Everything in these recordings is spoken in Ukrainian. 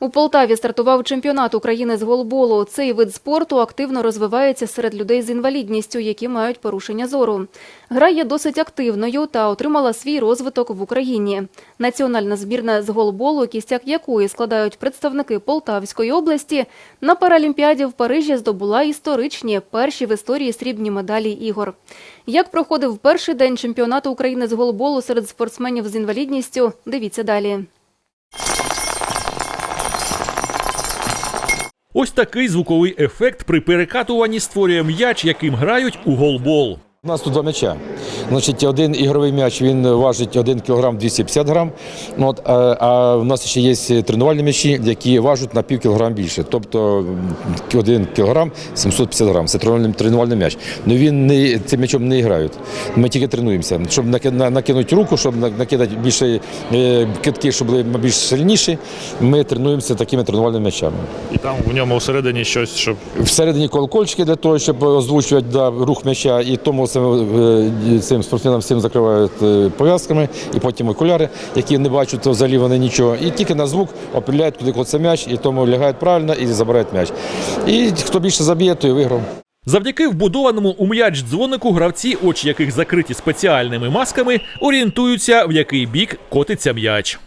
У Полтаві стартував чемпіонат України з голболу. Цей вид спорту активно розвивається серед людей з інвалідністю, які мають порушення зору. Гра є досить активною та отримала свій розвиток в Україні. Національна збірна з голболу, кістяк якої складають представники Полтавської області, на Паралімпіаді в Парижі здобула історичні перші в історії срібні медалі ігор. Як проходив перший день чемпіонату України з голболу серед спортсменів з інвалідністю, дивіться далі. Ось такий звуковий ефект при перекатуванні створює м'яч, яким грають у голбол. У нас тут два м'яча. Значить, один ігровий м'яч він важить 1 кг 250 грам. Ну, От, а, а в нас ще є тренувальні м'ячі, які важать на пів кілограм більше. Тобто 1 кг 750 грам. Це тренувальний, тренувальний м'яч. Ну він не цим м'ячом не грають. Ми тільки тренуємося. Щоб накинути руку, щоб накидати більше е, китки, щоб були більш сильніші. Ми тренуємося такими тренувальними м'ячами. І там в ньому всередині щось, щоб Всередині колокольчики для того, щоб озвучувати да, рух м'яча, і тому цим, цим спортсменам всім закривають е, пов'язками, і потім окуляри, які не бачать, взагалі вони нічого. І тільки на звук определяють, куди коться м'яч, і тому лягають правильно і забирають м'яч. І хто більше заб'є, той виграв. Завдяки вбудованому у м'яч дзвонику гравці, очі яких закриті спеціальними масками, орієнтуються, в який бік котиться м'яч.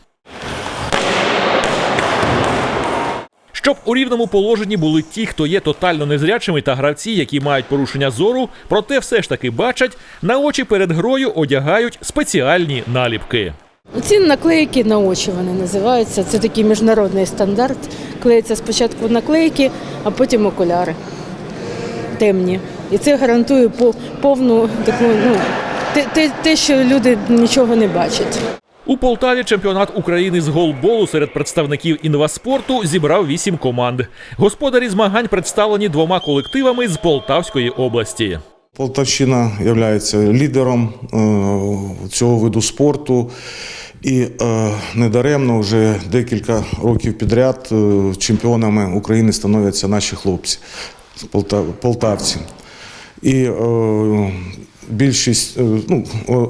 Щоб у рівному положенні були ті, хто є тотально незрячими, та гравці, які мають порушення зору, проте все ж таки бачать, на очі перед грою одягають спеціальні наліпки. Ці наклейки на очі вони називаються. Це такий міжнародний стандарт. Клеїться спочатку наклейки, а потім окуляри темні. І це гарантує по- повну таку, ну, те, те, що люди нічого не бачать. У Полтаві чемпіонат України з голболу серед представників інваспорту зібрав вісім команд. Господарі змагань представлені двома колективами з Полтавської області. Полтавщина є лідером е, цього виду спорту. І е, недаремно вже декілька років підряд е, чемпіонами України становляться наші хлопці, полта- полтавці. І е, більшість, е, ну,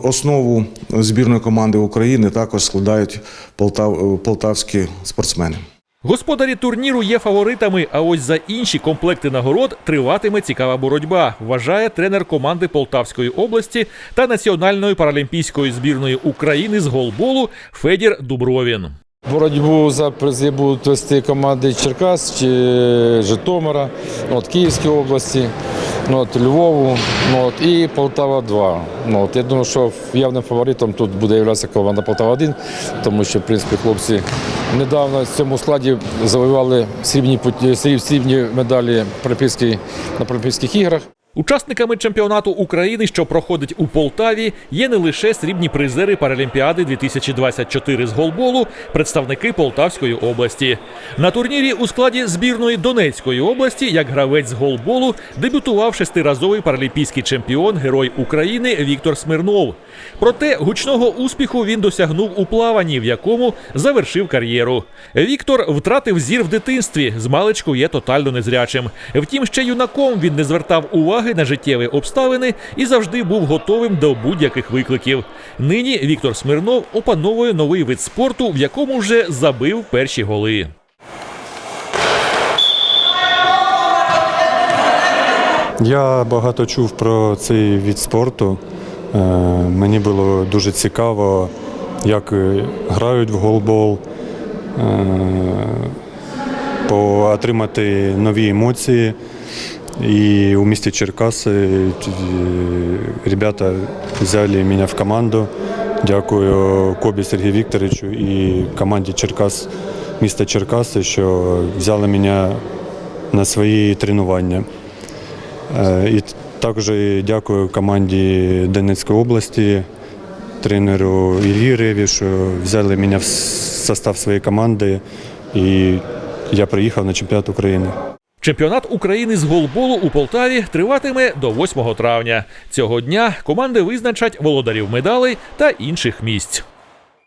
основу збірної команди України також складають полтав, е, полтавські спортсмени. Господарі турніру є фаворитами, а ось за інші комплекти нагород триватиме цікава боротьба, вважає тренер команди Полтавської області та Національної паралімпійської збірної України з голболу Федір Дубровін. Боротьбу за призи будуть вести команди Черкас, чи Житомира, от, Київської області, ну, от, Львову ну, от, і Полтава 2. Ну, от, я думаю, що явним фаворитом тут буде являтися команда Полтава 1, тому що в принципі, хлопці недавно в цьому складі завоювали срібні, срібні медалі на Олімпійських іграх. Учасниками чемпіонату України, що проходить у Полтаві, є не лише срібні призери Паралімпіади 2024 з голболу, представники Полтавської області. На турнірі у складі збірної Донецької області, як гравець з голболу, дебютував шестиразовий паралімпійський чемпіон, герой України Віктор Смирнов. Проте гучного успіху він досягнув у плаванні, в якому завершив кар'єру. Віктор втратив зір в дитинстві, з маличку є тотально незрячим. Втім, ще юнаком він не звертав уваги на життєві обставини і завжди був готовим до будь-яких викликів. Нині Віктор Смирнов опановує новий вид спорту, в якому вже забив перші голи. Я багато чув про цей від спорту. Е, Мені було дуже цікаво, як е, грають в голбол, е, отримати нові емоції. І у місті Черкаси е, ребята взяли мене в команду. Дякую Кобі Сергію Вікторовичу і команді Черкас, міста Черкаси, що взяли мене на свої тренування. І також дякую команді Донецької області, тренеру Іллі Реві, що взяли мене в состав своєї команди, і я приїхав на чемпіонат України. Чемпіонат України з голболу у Полтаві триватиме до 8 травня. Цього дня команди визначать володарів медалей та інших місць.